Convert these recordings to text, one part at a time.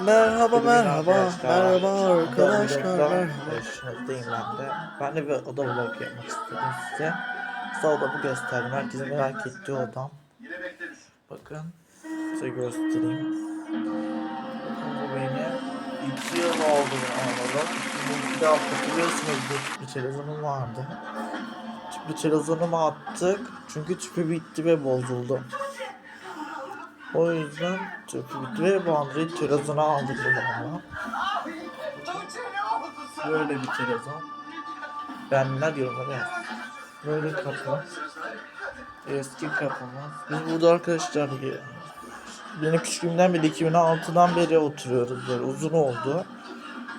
Merhaba merhaba merhaba arkadaşlar merhaba. Karşınızdayım ben de. Ben de bir oda vlog yapmak istedim size. Size odamı gösterdim. Herkesin merak ettiği odam. Bakın size göstereyim. Bakın bu benim. İki yıl oldu. Bu bir daha hatırlıyorsunuz bir, televizyonum vardı. Bir televizyonumu attık. Çünkü tüpü bitti ve bozuldu. O yüzden tüpü bitti ve bu Android televizyonu aldık bana. Böyle bir televizyon. Ben ne diyorum ya. Böyle kapı. Eski kapımız. Biz burada arkadaşlar benim küçüklüğümden beri 2006'dan beri oturuyoruz böyle uzun oldu.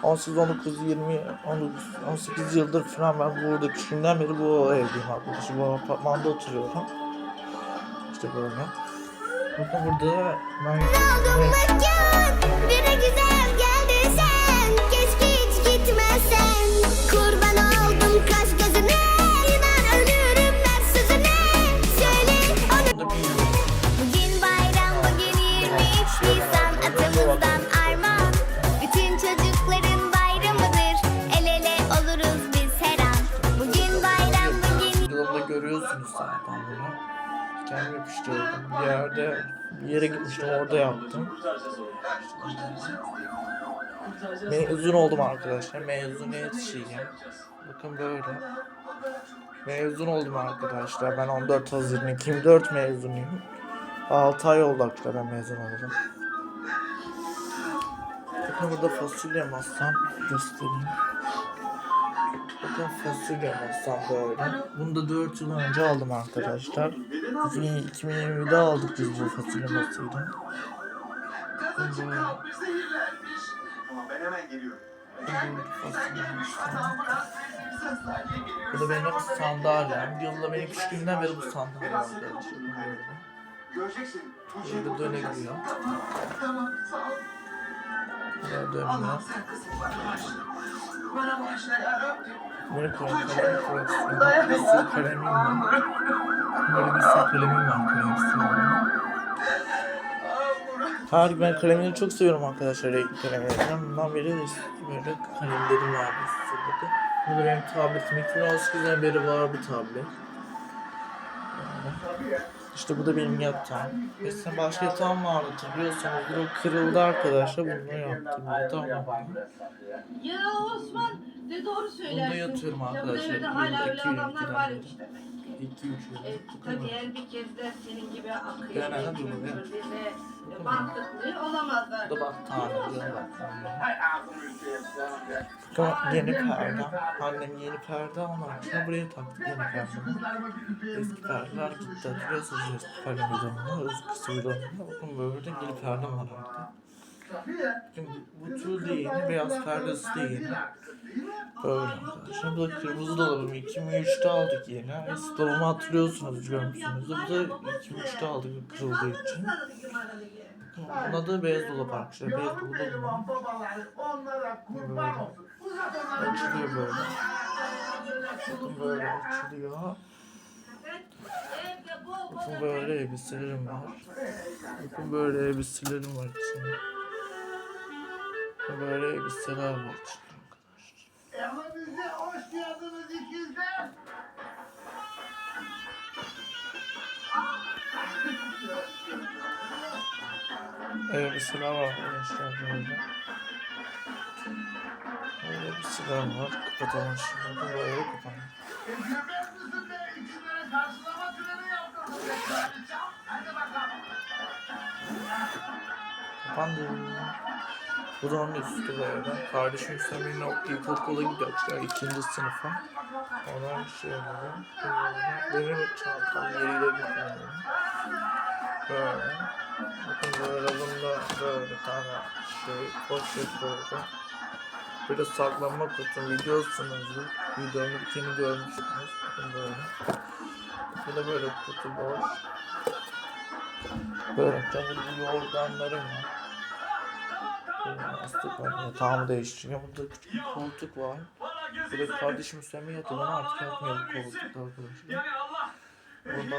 18, 19, 20, 19, 18 yıldır falan ben burada küçüklüğümden beri bu evdeyim arkadaşlar. Bu apartmanda oturuyorum. İşte böyle. Bakın burada ben... Oldum mekan Bire güzel geldin sen. Keşke hiç gitmesen. Kurban oldum kaş gözüne İnan ölürüm ver sözüne. Söyle onu. Burada bir Bugün bayram bugün 23 Nisan Atamızdan armağan. Bütün çocukların bayramıdır. El ele oluruz biz her an. Bugün bayram bugün Yolda görüyorsunuz zaten bunu. Kendim yapıştırdım. Bir yerde bir yere gitmiştim orada yaptım. Mezun oldum arkadaşlar. Mezuniyet şeyi. Bakın böyle. Mezun oldum arkadaşlar. Ben 14 Haziran 2004 mezunuyum. 6 ay oldu arkadaşlar mezun oldum. Bakın burada fasulye masam göstereyim. Bakın fasulye masam böyle. Bunu da 4 yıl önce aldım arkadaşlar. 2020'de aldık biz bu fasulye masayı. Bu da benim sandalyem. Yılda benim küçüklüğümden beri bu sandalye var arkadaşlar. Böyle. Göreceksin. Burada dönebiliyor. Böyle dönüyor. Bana başla yarabbim. Sürü kalemim var. Böyle bir var kalem Her gün ben kalemleri çok seviyorum arkadaşlar renkli kalemlerden. Bundan beri böyle kalemlerim var bakın. Bu da benim tabletim. 2018'den beri var bir tablet. Böyle. İşte bu da benim yatağım. Eskiden başka yatağım vardı hatırlıyorsanız. Bu kırıldı arkadaşlar. Bunu yaptım. Yatağım vardı. Ya Osman ne doğru söylersin. Bunda yatıyorum Ya bu arkadaşlar. hala öyle adamlar var işte. 2 3 E, tabii her bir kez de senin gibi akıyor, Ben anladım, mantıklı olamazlar. Da battaniye. Bakın yeni perde. Annem yeni perde almıştı. Buraya taktı yeni perdemi. Eski perdeler gitti. Hatırlıyorsunuz eski perdemiz onunla. Eski. Bakın böyle yeni perdem var artık. Bakın bu tül de yeni. Beyaz perdesi de yeni. Böyle arkadaşlar. Bu da kırmızı dolabım. 2003'te aldık yeni. Eski dolabımı hatırlıyorsunuz görmüşsünüzdür. Bu da 2003'te aldık kırıldığı için. Adı beyaz dolap arkadaşlar. Beyaz dolabı Böyle. Açılıyor böyle. Böyle açılıyor. Bakın böyle elbiselerim var. Bakın böyle elbiselerim var içinde. Böyle elbiseler var içinde arkadaşlar. Hoş geldiniz ikizler. Elbiseler var arkadaşlar böyle. Böyle elbiseler var. Kapatalım şimdi. Böyle. Hadi bakalım. Kapandı. Bu da onun üstü böyle. Kardeşim Hüseyin Okul İlkokula gidiyor ikinci sınıfa. Ona şey oluyor. Böyle. Benim çantam yeriyle gidiyor. Böyle. Bakın böyle bunda böyle tane şey poşet böyle. Bir de saklanma kutum biliyorsunuzdur. Videomu bittiğini görmüşsünüz. Bakın böyle. Bir de böyle kutu boş. Böyle tabii yorganlarım var. Yastık var. Yatağımı değiştireceğim. Burada küçük bir koltuk var. Burada kardeşim Hüseyin yatıyor. Ben artık yatmıyor bu koltukta arkadaşlar. Pembe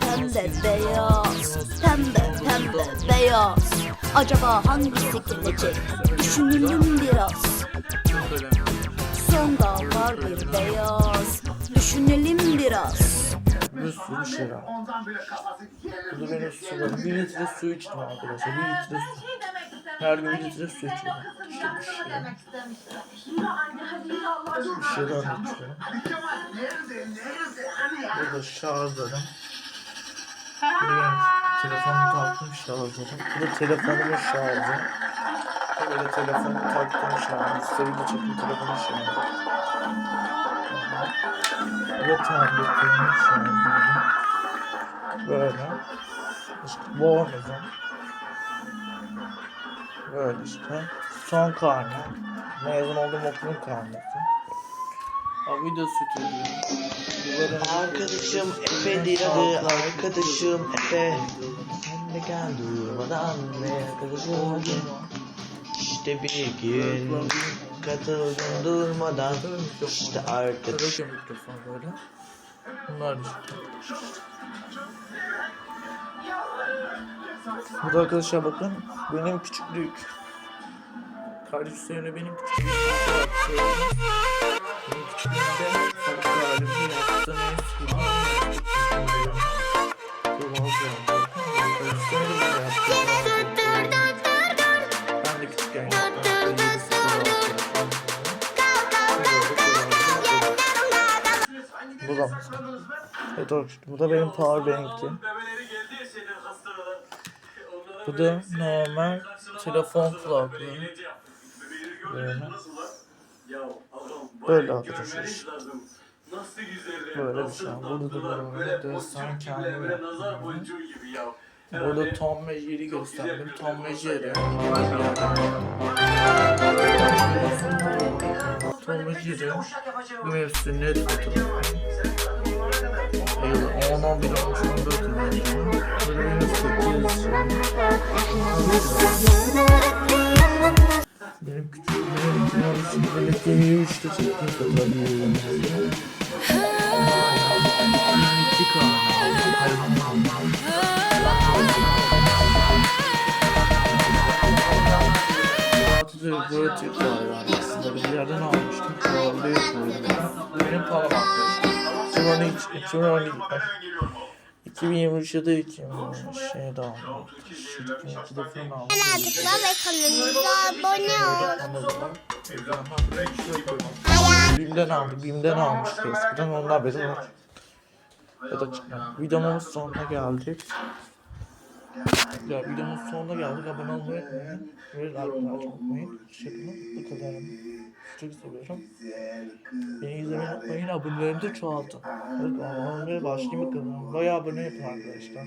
pembe beyaz Pembe pembe beyaz Acaba hangisi gelecek Düşünelim biraz Sonda var bir beyaz Düşünelim biraz bir sürü var. Ondan bile kafası Bu da benim sularım. Bir litre su içtim arkadaşlar. Bir litre su. Şey. Her gün bir litre su hadi yürü Allah Bir aşkına. şeyler anlatıyorum. Burada şarjlarım. Bu da benim telefonumu taktım şarjlarım. Bu da telefonumun şarjı. Böyle telefonu taktım şarjı. Video çektim telefonun şarjı. Bu da tabletimin şarjı. Böyle. İşte bornozum. Böyle işte. Son karne. Mezun olduğum okulun karnesi. Abi video stüdyo. Arkadaşım Efe diyordu, arkadaşım Efe. Sen de gel durmadan ve arkadaşım Efe. İşte bir gün katıldım durmadan. İşte arkadaş. Karaoke mikrofon böyle. Bunlar işte. Burada arkadaşlar bakın benim küçüklük. Kardeş Hüseyin'e benim küçüklüğüm. Benim küçüklüğümde Evet arkadaşlar bu da benim powerbank'ti. Bu da normal telefon kulaklığı. Böyle. Böyle arkadaşlar. Böyle bir şey. Burada da böyle desen kendim yaptım. Burada Tom ve Jerry gösterdim. Tom ve Jerry. Tom ve Jerry. Mevsim net fotoğrafı. Eyvallah 10 11 13 14 yıl önce. Böyle benim 8 Benim küçüklüğüm gemi 3'te çektiğim. 22 kanal. Hayvan Atatürk böyle Türk bayrağı aslında bir yerden almıştım. Orada yapıyorum. Benim param arkadaşlar. 2012, 2023 ya da 2020 şey daha aldım. 2002'de falan aldım. Tıkla ve kanalımıza abone ol. Bim'den aldım. Bim'den almıştı eskiden. Onlar beri var. Ya da çıkmıyor. Videomun sonuna geldik. Ya videomun sonuna geldik. Abone olmayı unutmayın. Ve like açmayı unutmayın. Hoşçakalın. Bu kadar. Çok seviyorum. Beni izlemeyi unutmayın. Abonelerimi de çoğaltın. Evet, abone başlayayım bakalım. Bayağı abone yapın arkadaşlar.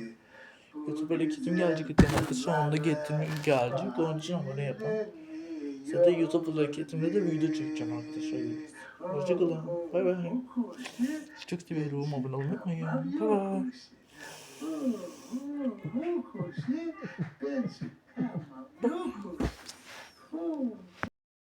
YouTube'a hareketim gelecek zaten arkadaşlar. Onu da getirmeye gelecek. Onun için abone yapın. Zaten YouTube hareketimde de video çekeceğim arkadaşlar. Hoşçakalın. Bay bay. Çok seviyorum. Abone olmayı unutmayın. Bay bay. Ben çıkamam.